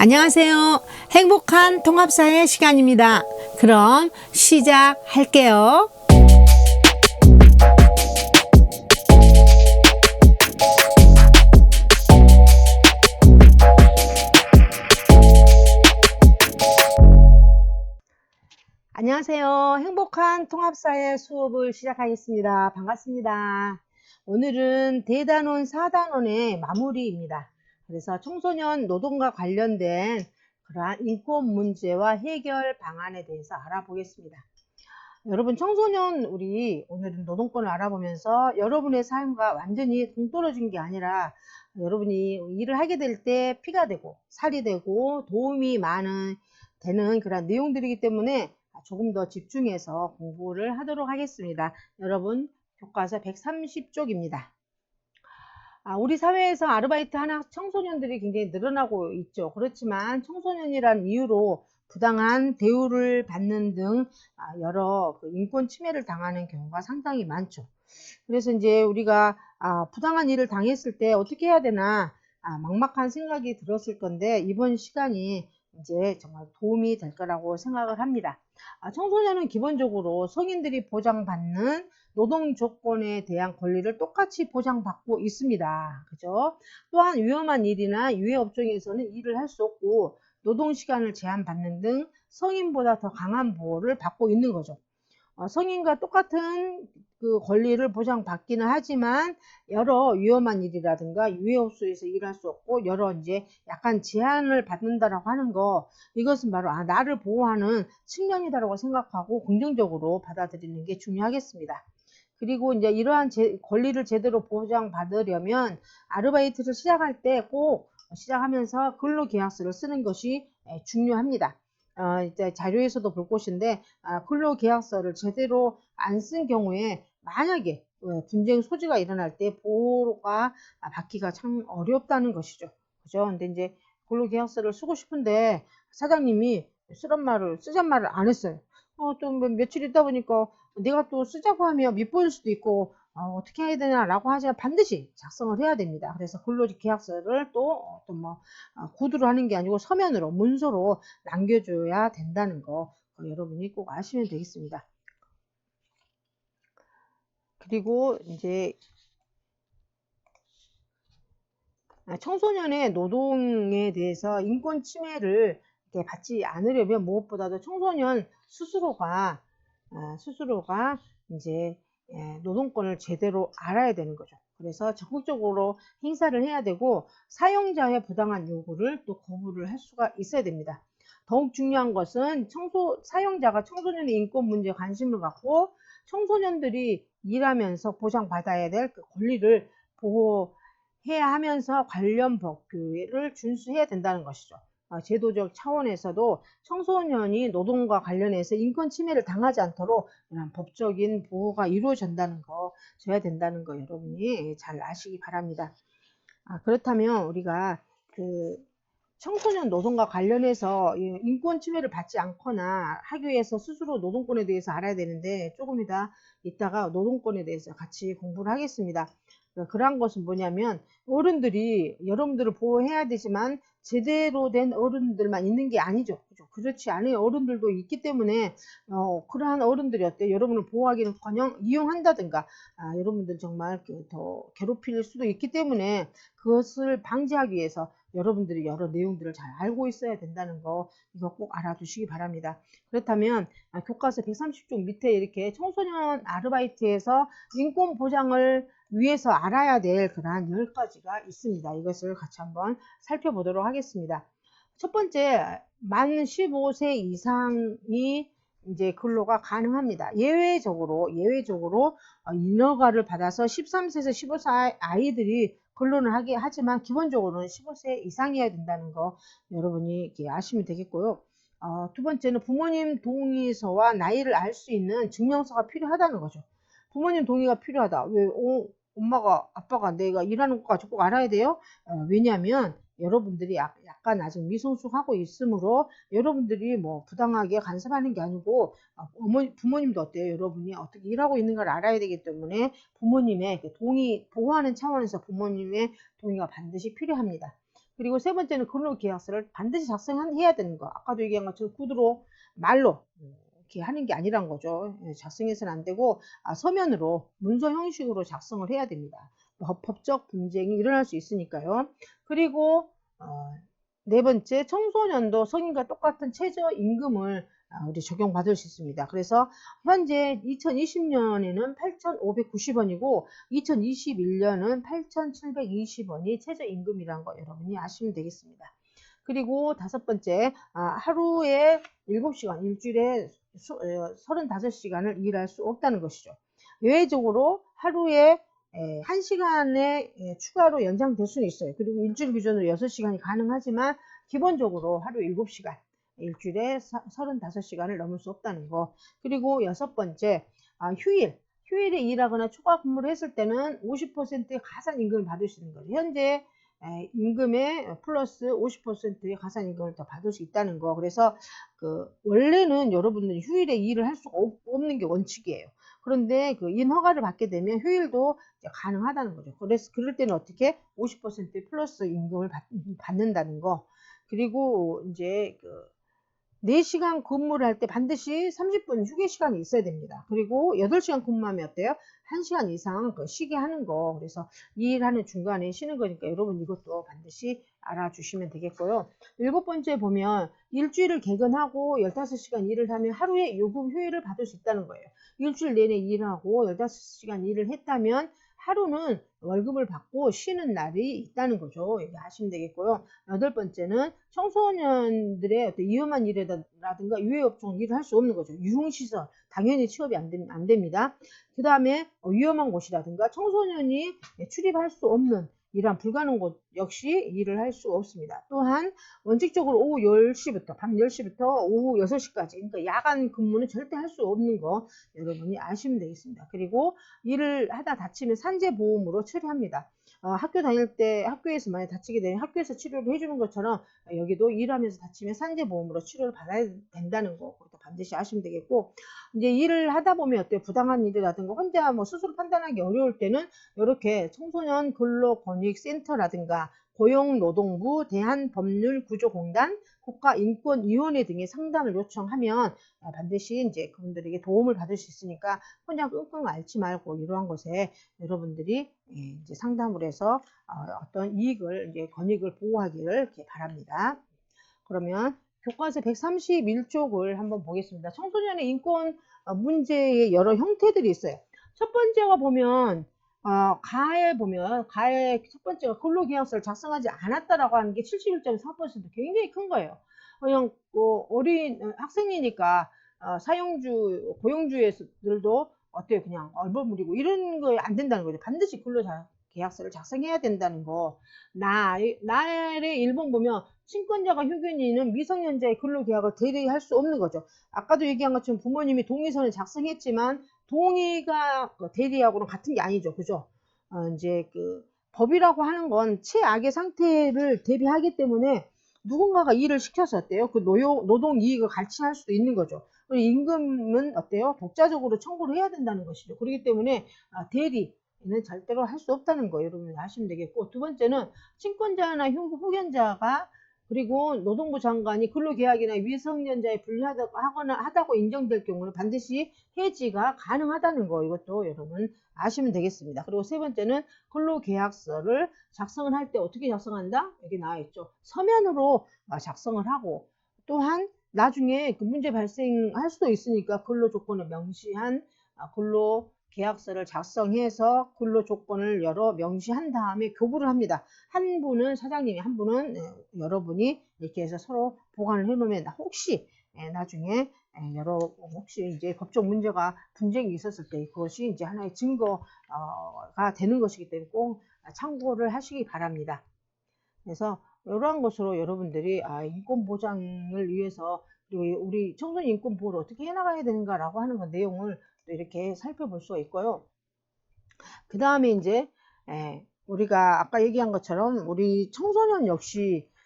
안녕하세요. 행복한 통합사의 시간입니다. 그럼 시작할게요. 안녕하세요. 행복한 통합사의 수업을 시작하겠습니다. 반갑습니다. 오늘은 대단원 4단원의 마무리입니다. 그래서 청소년 노동과 관련된 그러한 인권 문제와 해결 방안에 대해서 알아보겠습니다. 여러분 청소년 우리 오늘은 노동권을 알아보면서 여러분의 삶과 완전히 동떨어진 게 아니라 여러분이 일을 하게 될 때 피가 되고 살이 되고 도움이 많은 되는 그런 내용들이기 때문에 조금 더 집중해서 공부를 하도록 하겠습니다. 여러분 교과서 130쪽입니다. 아, 우리 사회에서 아르바이트 하는 청소년들이 굉장히 늘어나고 있죠. 그렇지만 청소년이란 이유로 부당한 대우를 받는 등 아, 여러 그 인권 침해를 당하는 경우가 상당히 많죠. 그래서 이제 우리가 아, 부당한 일을 당했을 때 어떻게 해야 되나 아, 막막한 생각이 들었을 건데 이번 시간이 이제 정말 도움이 될 거라고 생각을 합니다. 아, 청소년은 기본적으로 성인들이 보장받는 노동 조건에 대한 권리를 똑같이 보장받고 있습니다. 그죠? 또한 위험한 일이나 유해 업종에서는 일을 할 수 없고 노동 시간을 제한받는 등 성인보다 더 강한 보호를 받고 있는 거죠. 어, 성인과 똑같은 그 권리를 보장받기는 하지만 여러 위험한 일이라든가 유해업소에서 일할 수 없고 여러 이제 약간 제한을 받는다라고 하는 거 이것은 바로 아 나를 보호하는 측면이다라고 생각하고 긍정적으로 받아들이는 게 중요하겠습니다. 그리고 이제 이러한 제, 권리를 제대로 보장받으려면 아르바이트를 시작할 때 꼭 시작하면서 근로계약서를 쓰는 것이 중요합니다. 어, 이제 자료에서도 볼 것인데 아, 근로계약서를 제대로 안 쓴 경우에 만약에 어, 분쟁 소지가 일어날 때 보호가 받기가 참 어렵다는 것이죠. 그죠? 근데 이제 근로계약서를 쓰고 싶은데 사장님이 쓰란 말을 쓰잔 말을 안 했어요. 어, 또뭐 며칠 있다 보니까 내가 또 쓰자고 하면 밉보일 수도 있고 어, 떻게 해야 되냐라고 하지만 반드시 작성을 해야 됩니다. 그래서 근로계약서를 또 어떤 뭐 어, 구두로 하는 게 아니고 서면으로 문서로 남겨줘야 된다는 거 어, 여러분이 꼭 아시면 되겠습니다. 그리고 이제 아, 청소년의 노동에 대해서 인권 침해를 받지 않으려면 무엇보다도 청소년 스스로가 아, 스스로가 이제 예, 노동권을 제대로 알아야 되는 거죠. 그래서 적극적으로 행사를 해야 되고 사용자의 부당한 요구를 또 거부를 할 수가 있어야 됩니다. 더욱 중요한 것은 청소 사용자가 청소년의 인권 문제에 관심을 갖고 청소년들이 일하면서 보장받아야 될 그 권리를 보호해야 하면서 관련 법규를 준수해야 된다는 것이죠. 어, 제도적 차원에서도 청소년이 노동과 관련해서 인권 침해를 당하지 않도록 이런 법적인 보호가 이루어진다는 거, 줘야 된다는 거 여러분이 잘 아시기 바랍니다. 아, 그렇다면 우리가 그 청소년 노동과 관련해서 인권 침해를 받지 않거나 학교에서 스스로 노동권에 대해서 알아야 되는데 조금 이따 이따가 노동권에 대해서 같이 공부를 하겠습니다. 그러한 것은 뭐냐면 어른들이 여러분들을 보호해야 되지만 제대로 된 어른들만 있는 게 아니죠. 그죠? 그렇지 않은 어른들도 있기 때문에 어, 그러한 어른들이 어때 여러분을 보호하기는 커녕 이용한다든가 아, 여러분들 정말 더 괴롭힐 수도 있기 때문에 그것을 방지하기 위해서 여러분들이 여러 내용들을 잘 알고 있어야 된다는 거 이거 꼭 알아두시기 바랍니다. 그렇다면 아, 교과서 130쪽 밑에 이렇게 청소년 아르바이트에서 인권 보장을 위해서 알아야 될 그러한 10가지가 있습니다. 이것을 같이 한번 살펴보도록 하겠습니다. 첫 번째, 만 15세 이상이 이제 근로가 가능합니다. 예외적으로, 예외적으로 어, 인허가를 받아서 13세에서 15세 아이들이 근로를 하게 하지만 기본적으로는 15세 이상이어야 된다는 거 여러분이 아시면 되겠고요. 어, 두 번째는 부모님 동의서와 나이를 알 수 있는 증명서가 필요하다는 거죠. 부모님 동의가 필요하다. 왜, 어, 엄마가, 아빠가 내가 일하는 것까지 꼭 알아야 돼요? 어, 왜냐하면 여러분들이 약간 아직 미성숙하고 있으므로 여러분들이 뭐 부당하게 간섭하는 게 아니고 어, 어머니, 부모님도 어때요? 여러분이 어떻게 일하고 있는 걸 알아야 되기 때문에 부모님의 그 동의, 보호하는 차원에서 부모님의 동의가 반드시 필요합니다. 그리고 세 번째는 근로계약서를 반드시 작성해야 되는 거. 아까도 얘기한 것처럼 구두로 말로 이렇게 하는 게 아니란 거죠. 예, 작성해서는 안 되고 아, 서면으로 문서 형식으로 작성을 해야 됩니다. 법, 법적 분쟁이 일어날 수 있으니까요. 그리고 어, 네 번째 청소년도 성인과 똑같은 최저 임금을 아, 우리 적용받을 수 있습니다. 그래서 현재 2020년에는 8,590원이고 2021년은 8,720원이 최저임금이라는 거 여러분이 아시면 되겠습니다. 그리고 다섯 번째 아, 하루에 7시간 일주일에 35시간을 일할 수 없다는 것이죠. 예외적으로 하루에 1시간에 추가로 연장될 수는 있어요. 그리고 일주일 기준으로 6시간이 가능하지만 기본적으로 하루 7시간 일주일에 35시간을 넘을 수 없다는 거. 그리고 여섯 번째, 아, 휴일. 휴일에 일하거나 추가 근무를 했을 때는 50%의 가산 임금을 받을 수 있는 거죠. 현재 임금에 플러스 50%의 가산 임금을 더 받을 수 있다는 거. 그래서 그 원래는 여러분들이 휴일에 일을 할 수 없는 게 원칙이에요. 그런데 그 인허가를 받게 되면 휴일도 가능하다는 거죠. 그래서 그럴 때는 어떻게 50% 플러스 임금을 받, 받는다는 거. 그리고 이제 그 4시간 근무를 할 때 반드시 30분 휴게 시간이 있어야 됩니다. 그리고 8시간 근무하면 어때요? 1시간 이상 그 쉬게 하는 거. 그래서 일하는 중간에 쉬는 거니까 여러분 이것도 반드시 알아주시면 되겠고요. 일곱 번째 보면 일주일을 개근하고 15시간 일을 하면 하루에 요금 휴일을 받을 수 있다는 거예요. 일주일 내내 일하고 15시간 일을 했다면 하루는 월급을 받고 쉬는 날이 있다는 거죠. 여기 하시면 되겠고요. 여덟 번째는 청소년들의 어떤 위험한 일이라든가 유해업종 일을 할 수 없는 거죠. 유흥시설 당연히 취업이 안, 되, 안 됩니다. 그 다음에 위험한 곳이라든가 청소년이 출입할 수 없는 이러한 불가능 곳 역시 일을 할 수 없습니다. 또한 원칙적으로 오후 10시부터 밤 10시부터 오후 6시까지 그러니까 야간 근무는 절대 할 수 없는 거 여러분이 아시면 되겠습니다. 그리고 일을 하다 다치면 산재보험으로 처리합니다. 어, 학교 다닐 때 학교에서 만약 다치게 되면 학교에서 치료를 해주는 것처럼 여기도 일하면서 다치면 산재보험으로 치료를 받아야 된다는 거 그것도 반드시 아시면 되겠고 이제 일을 하다 보면 어때요 부당한 일이라든가 혼자 뭐 스스로 판단하기 어려울 때는 이렇게 청소년 근로권익센터라든가 고용노동부, 대한법률구조공단, 국가인권위원회 등의 상담을 요청하면 반드시 이제 그분들에게 도움을 받을 수 있으니까 혼자 끙끙 앓지 말고 이러한 것에 여러분들이 예, 이제 상담을 해서 어, 어떤 이익을 이제 권익을 보호하기를 바랍니다. 그러면 교과서 131쪽을 한번 보겠습니다. 청소년의 인권 어, 문제의 여러 형태들이 있어요. 첫 번째가 보면 어, 가에 보면 가의 첫 번째가 근로계약서를 작성하지 않았다라고 하는 게 71.4% 굉장히 큰 거예요. 그냥 뭐 어린 학생이니까 어, 사용주 고용주들도 어때요 그냥 얼버무리고 이런 거 안 된다는 거죠. 반드시 근로 계약서를 작성해야 된다는 거. 나 날의 일본 보면 친권자가 휴견인은 미성년자의 근로계약을 대리할 수 없는 거죠. 아까도 얘기한 것처럼 부모님이 동의서는 작성했지만 동의가 그 대리하고는 같은 게 아니죠. 그죠? 어, 이제 그 법이라고 하는 건 최악의 상태를 대비하기 때문에 누군가가 일을 시켜서 어때요? 그 노용, 노동 이익을 갈취할 수도 있는 거죠. 그리고 임금은 어때요? 독자적으로 청구를 해야 된다는 것이죠. 그렇기 때문에 아, 대리 는 절대로 할 수 없다는 거 여러분이 아시면 되겠고 두 번째는 친권자나 후견자가 그리고 노동부 장관이 근로계약이나 위성년자에 불리하거나 하다고 인정될 경우는 반드시 해지가 가능하다는 거 이것도 여러분 아시면 되겠습니다. 그리고 세 번째는 근로계약서를 작성을 할 때 어떻게 작성한다? 여기 나와 있죠. 서면으로 작성을 하고 또한 나중에 그 문제 발생할 수도 있으니까 근로조건을 명시한 근로 계약서를 작성해서 근로 조건을 여러 명시한 다음에 교부를 합니다. 한 분은 사장님이 한 분은 예, 여러분이 이렇게 해서 서로 보관을 해놓으면 혹시 예, 나중에 예, 여러 혹시 이제 법적 문제가 분쟁이 있었을 때 그것이 이제 하나의 증거가 되는 것이기 때문에 꼭 참고를 하시기 바랍니다. 그래서 이러한 것으로 여러분들이 아, 인권 보장을 위해서 그리고 우리 청소년 인권 보호를 어떻게 해나가야 되는가라고 하는 그 내용을 이렇게 살펴볼 수가 있고요. 그 다음에 이제 에, 우리가 아까 얘기한 것처럼 우리 청소년 역시 예,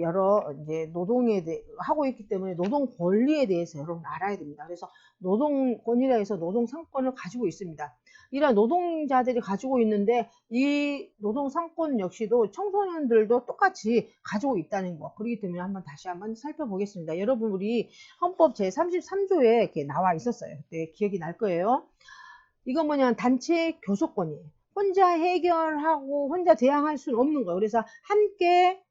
여러 이제 노동에 대해 하고 있기 때문에 노동 권리에 대해서 여러분 알아야 됩니다. 그래서 노동권이라 해서 노동 상권을 가지고 있습니다. 이런 노동자들이 가지고 있는데 이 노동 상권 역시도 청소년들도 똑같이 가지고 있다는 거. 그렇기 때문에 한번 다시 한번 살펴보겠습니다. 여러분 우리 헌법 제 33조에 이렇게 나와 있었어요. 그때 기억이 날 거예요. 이건 뭐냐 단체 교섭권이에요. 혼자 해결하고 혼자 대항할 수는 없는 거예요. 그래서 함께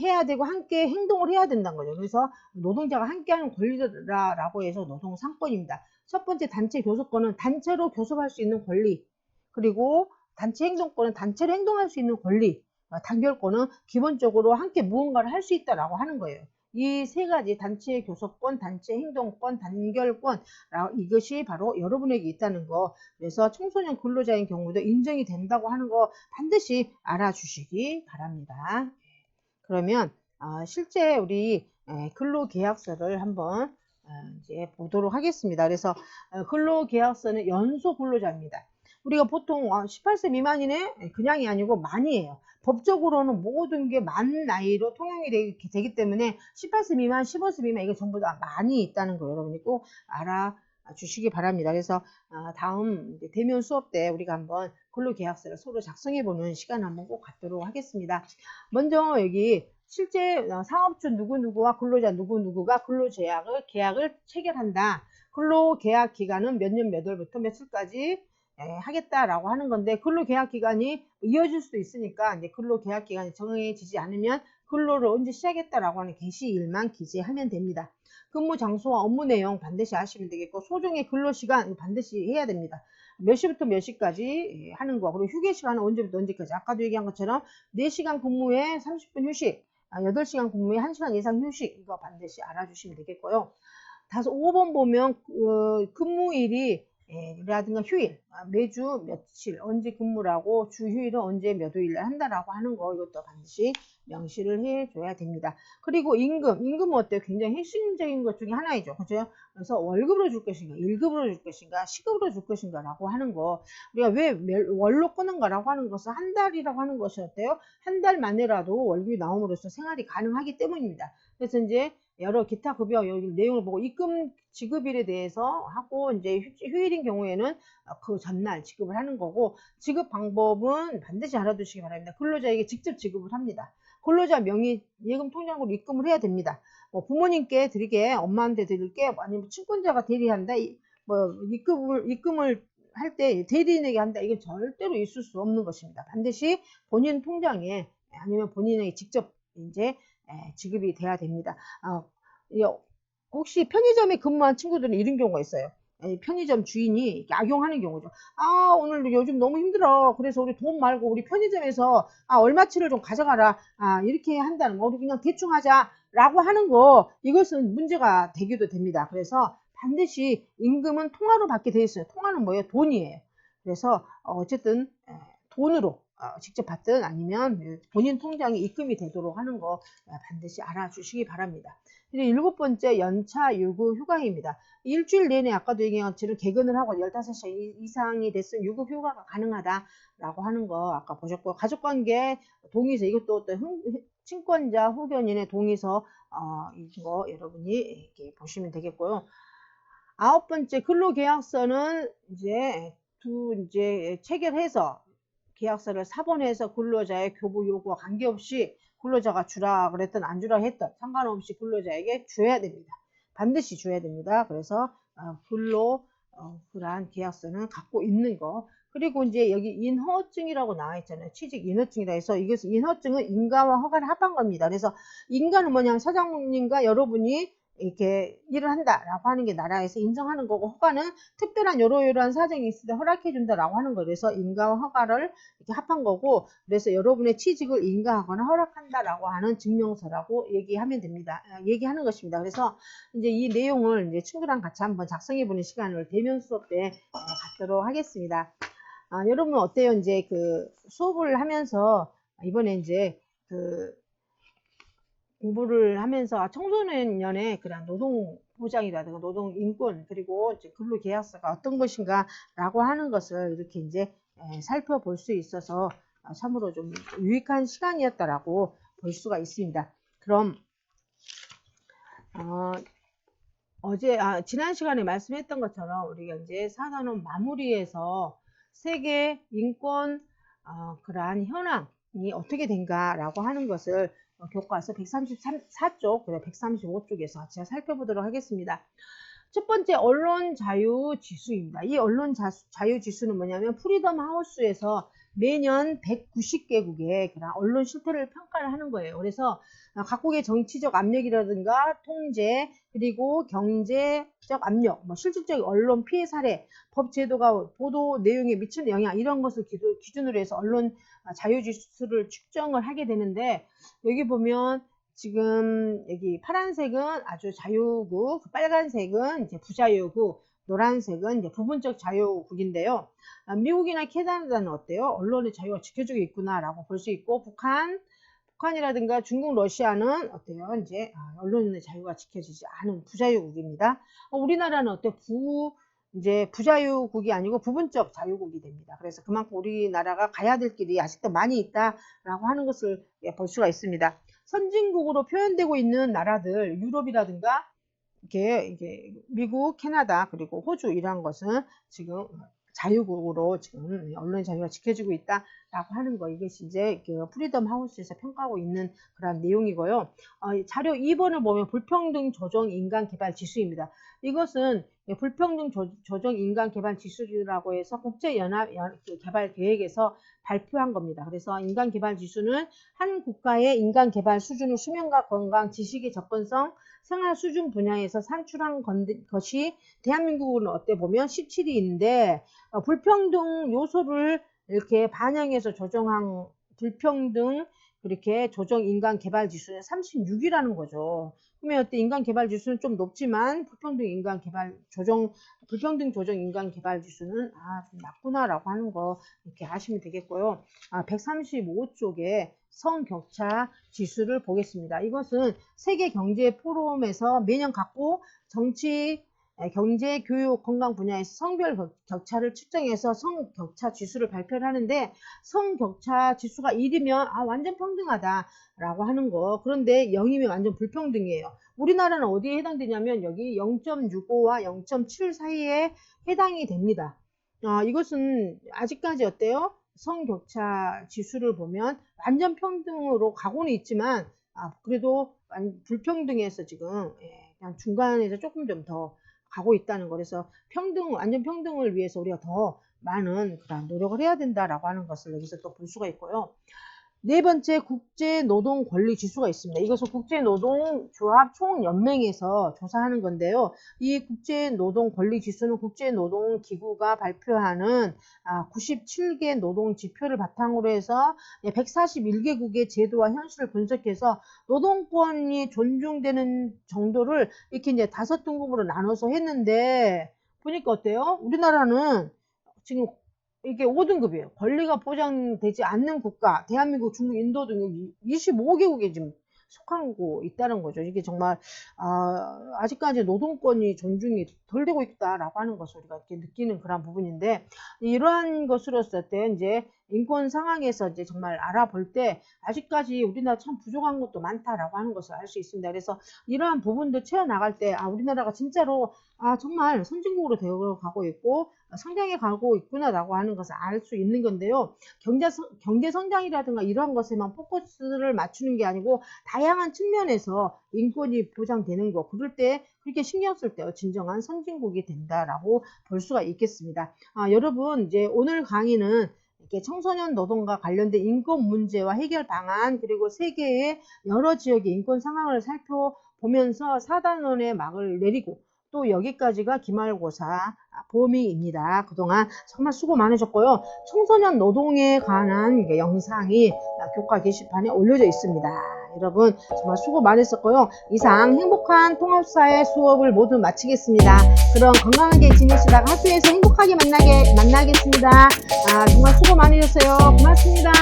해야 되고 함께 행동을 해야 된다는 거죠. 그래서 노동자가 함께하는 권리다라고 해서 노동 상권입니다. 첫 번째 단체 교섭권은 단체로 교섭할 수 있는 권리 그리고 단체 행동권은 단체로 행동할 수 있는 권리 어, 단결권은 기본적으로 함께 무언가를 할 수 있다라고 하는 거예요. 이 세 가지 단체 교섭권, 단체 행동권, 단결권 이것이 바로 여러분에게 있다는 거. 그래서 청소년 근로자인 경우도 인정이 된다고 하는 거 반드시 알아주시기 바랍니다. 그러면 어, 실제 우리 근로계약서를 한번 어, 이제 보도록 하겠습니다. 그래서 어, 근로계약서는 연소 근로자입니다. 우리가 보통 18세 미만이네 그냥이 아니고 만이에요. 법적으로는 모든 게 만 나이로 통용이 되기, 때문에 18세 미만, 15세 미만 이거 전부 다 많이 있다는 거 여러분이 꼭 알아 주시기 바랍니다. 그래서 다음 대면 수업 때 우리가 한번 근로계약서를 서로 작성해보는 시간 한번 꼭 갖도록 하겠습니다. 먼저 여기 실제 어, 사업주 누구누구와 근로자 누구누구가 근로계약을 계약을 체결한다. 근로계약 기간은 몇 년 몇 월부터 며칠까지 예, 하겠다라고 하는 건데 근로계약 기간이 이어질 수도 있으니까 이제 근로계약 기간이 정해지지 않으면 근로를 언제 시작했다라고 하는 게시일만 기재하면 됩니다. 근무 장소와 업무 내용 반드시 아시면 되겠고 소정의 근로시간 반드시 해야 됩니다. 몇 시부터 몇 시까지 하는 거 그리고 휴게 시간은 언제부터 언제까지 아까도 얘기한 것처럼 4시간 근무에 30분 휴식 8시간 아, 근무에 1시간 이상 휴식 이거 반드시 알아주시면 되겠고요. 다섯 5번 보면 어, 근무일이 예, 라든가 휴일 아, 매주 며칠 언제 근무를 하고 주 휴일은 언제 몇 요일에 한다라고 하는 거 이것도 반드시 명시를 해줘야 됩니다. 그리고 임금, 임금은 어때요? 굉장히 핵심적인 것 중에 하나이죠. 그죠? 그래서 월급으로 줄 것인가, 1급으로 줄 것인가, 시급으로 줄 것인가 라고 하는 거 우리가 왜 월로 끄는가 라고 하는 것은 한 달이라고 하는 것이 어때요? 한 달 만에라도 월급이 나옴으로써 생활이 가능하기 때문입니다. 그래서 이제 여러 기타 급여 여기 내용을 보고 입금 지급일에 대해서 하고 이제 휴일인 경우에는 그 전날 지급을 하는 거고 지급 방법은 반드시 알아두시기 바랍니다. 근로자에게 직접 지급을 합니다. 근로자 명의 예금 통장으로 입금을 해야 됩니다. 뭐 부모님께 드리게 엄마한테 드릴게 아니면 친권자가 대리한다 뭐 입금을 입금을 할 때 대리인에게 한다 이건 절대로 있을 수 없는 것입니다. 반드시 본인 통장에 아니면 본인에게 직접 이제 예, 지급이 돼야 됩니다. 어, 혹시 편의점에 근무한 친구들은 이런 경우가 있어요. 예, 편의점 주인이 악용하는 경우죠. 아 오늘 요즘 너무 힘들어. 그래서 우리 돈 말고 우리 편의점에서 아 얼마치를 좀 가져가라. 아 이렇게 한다는 거. 우리 그냥 대충 하자라고 하는 거 이것은 문제가 되기도 됩니다. 그래서 반드시 임금은 통화로 받게 되어 있어요. 통화는 뭐예요? 돈이에요. 그래서 어쨌든 돈으로 어, 직접 받든 아니면 본인 통장에 입금이 되도록 하는 거 반드시 알아주시기 바랍니다. 그리고 일곱 번째 연차 유급 휴가입니다. 일주일 내내 아까도 얘기한 것처럼 개근을 하고 15시간 이상이 됐으면 유급 휴가가 가능하다라고 하는 거 아까 보셨고 가족관계 동의서 이것도 어떤 친권자 후견인의 동의서 어, 이거 여러분이 이렇게 보시면 되겠고요. 아홉 번째 근로계약서는 이제 두 이제 체결해서 계약서를 사본해서 근로자의 교부 요구와 관계없이 근로자가 주라 그랬던 안 주라 했던 상관없이 근로자에게 줘야 됩니다. 반드시 줘야 됩니다. 그래서 어, 근로 어, 그러한 계약서는 갖고 있는 거 그리고 이제 여기 인허증이라고 나와 있잖아요. 취직 인허증이라 해서 이것은 인허증은 인가와 허가를 합한 겁니다. 그래서 인가는 뭐냐면 사장님과 여러분이 이렇게 일을 한다라고 하는 게 나라에서 인정하는 거고 허가는 특별한 요러요러한 사정이 있을 때 허락해 준다라고 하는 거 그래서 인가와 허가를 이렇게 합한 거고 그래서 여러분의 취직을 인가하거나 허락한다라고 하는 증명서라고 얘기하면 됩니다. 아, 얘기하는 것입니다. 그래서 이제 이 내용을 이제 친구랑 같이 한번 작성해 보는 시간을 대면 수업 때 어, 갖도록 하겠습니다. 아, 여러분 어때요? 이제 그 수업을 하면서 이번에 이제 그 공부를 하면서 청소년의 그런 노동 보장이라든가 노동 인권 그리고 근로 계약서가 어떤 것인가 라고 하는 것을 이렇게 이제 살펴볼 수 있어서 참으로 좀 유익한 시간이었다라고 볼 수가 있습니다. 그럼 어, 어제 아, 지난 시간에 말씀했던 것처럼 우리가 이제 사단원 마무리에서 세계 인권 어, 그러한 현황이 어떻게 된가라고 하는 것을 어, 교과서 134쪽, 135쪽에서 제가 살펴보도록 하겠습니다. 첫 번째 언론 자유 지수입니다. 이 언론 자유 지수는 뭐냐면 프리덤 하우스에서 매년 190개국의 그런 언론 실태를 평가를 하는 거예요. 그래서 각국의 정치적 압력이라든가 통제 그리고 경제적 압력, 뭐 실질적 언론 피해 사례, 법 제도가 보도 내용에 미치는 영향 이런 것을 기준으로 해서 언론 자유 지수를 측정을 하게 되는데 여기 보면 지금 여기 파란색은 아주 자유국, 빨간색은 이제 부자유국, 노란색은 이제 부분적 자유국인데요. 아, 미국이나 캐나다는 어때요? 언론의 자유가 지켜지고 있구나라고 볼 수 있고 북한, 북한이라든가 중국, 러시아는 어때요? 이제 아, 언론의 자유가 지켜지지 않은 부자유국입니다. 어, 우리나라는 어때? 부 이제 부자유국이 아니고 부분적 자유국이 됩니다. 그래서 그만큼 우리나라가 가야 될 길이 아직도 많이 있다라고 하는 것을 예, 볼 수가 있습니다. 선진국으로 표현되고 있는 나라들 유럽이라든가 이게 이게 미국, 캐나다 그리고 호주 이러한 것은 지금 자유국으로 지금 언론 자유가 지켜지고 있다라고 하는 거 이것이 이제 그 프리덤 하우스에서 평가하고 있는 그런 내용이고요. 어, 자료 2번을 보면 불평등 조정 인간 개발 지수입니다. 이것은 불평등 조, 정 인간 개발 지수라고 해서 국제연합 그 개발 계획에서 발표한 겁니다. 그래서 인간 개발 지수는 한 국가의 인간 개발 수준을 수면과 건강, 지식의 접근성, 생활 수준 분야에서 산출한 것이 대한민국은 어때 보면 17위인데 어, 불평등 요소를 이렇게 반영해서 조정한 불평등 그렇게 조정 인간 개발 지수는 36이라는 거죠. 그러면 어때 인간 개발 지수는 좀 높지만 불평등 인간 개발 조정 불평등 조정 인간 개발 지수는 아 좀 낮구나라고 하는 거 이렇게 아시면 되겠고요. 아 135쪽에 성격차 지수를 보겠습니다. 이것은 세계 경제 포럼에서 매년 갖고 정치 경제, 교육, 건강 분야에서 성별 격차를 측정해서 성격차 지수를 발표를 하는데 성격차 지수가 1이면 아 완전 평등하다라고 하는 거 그런데 0이면 완전 불평등이에요. 우리나라는 어디에 해당되냐면 여기 0.65와 0.7 사이에 해당이 됩니다. 아, 이것은 아직까지 어때요? 성격차 지수를 보면 완전 평등으로 가고는 있지만 아, 그래도 불평등에서 지금 예, 그냥 중간에서 조금 좀 더 가고 있다는 거. 그래서 평등, 완전 평등을 위해서 우리가 더 많은 그런 노력을 해야 된다라고 하는 것을 여기서 또 볼 수가 있고요. 네 번째 국제노동권리지수가 있습니다. 이것은 국제노동조합 총연맹에서 조사하는 건데요. 이 국제노동권리지수는 국제노동기구가 발표하는 97개 아, 노동지표를 바탕으로 해서 141개국의 제도와 현실을 분석해서 노동권이 존중되는 정도를 이렇게 이제 다섯 등급으로 나눠서 했는데 보니까 어때요? 우리나라는 지금 이게 5등급이에요. 권리가 보장되지 않는 국가, 대한민국, 중국, 인도 등 25개국에 지금 속하고 있다는 거죠. 이게 정말 아, 아직까지 노동권이 존중이 덜 되고 있다라고 하는 것을 우리가 이렇게 느끼는 그런 부분인데 이러한 것으로서 때 이제 인권 상황에서 이제 정말 알아볼 때 아직까지 우리나라 참 부족한 것도 많다라고 하는 것을 알 수 있습니다. 그래서 이러한 부분도 채워 나갈 때 아, 우리나라가 진짜로 아, 정말 선진국으로 되어 가고 있고 성장해 가고 있구나라고 하는 것을 알 수 있는 건데요. 경제, 경제 성장이라든가 이러한 것에만 포커스를 맞추는 게 아니고 다양한 측면에서 인권이 보장되는 거 그럴 때 그렇게 신경 쓸 때 진정한 선진국이 된다라고 볼 수가 있겠습니다. 아, 여러분 이제 오늘 강의는 이렇게 청소년 노동과 관련된 인권 문제와 해결 방안 그리고 세계의 여러 지역의 인권 상황을 살펴보면서 사단원의 막을 내리고 또 여기까지가 기말고사 봄이입니다. 그동안 정말 수고 많으셨고요. 청소년 노동에 관한 영상이 교과 게시판에 올려져 있습니다. 여러분 정말 수고 많으셨고요. 이상 행복한 통합사회 수업을 모두 마치겠습니다. 그럼 건강하게 지내시다가 학교에서 행복하게 만나게 만나겠습니다. 아, 정말 수고 많으셨어요. 고맙습니다.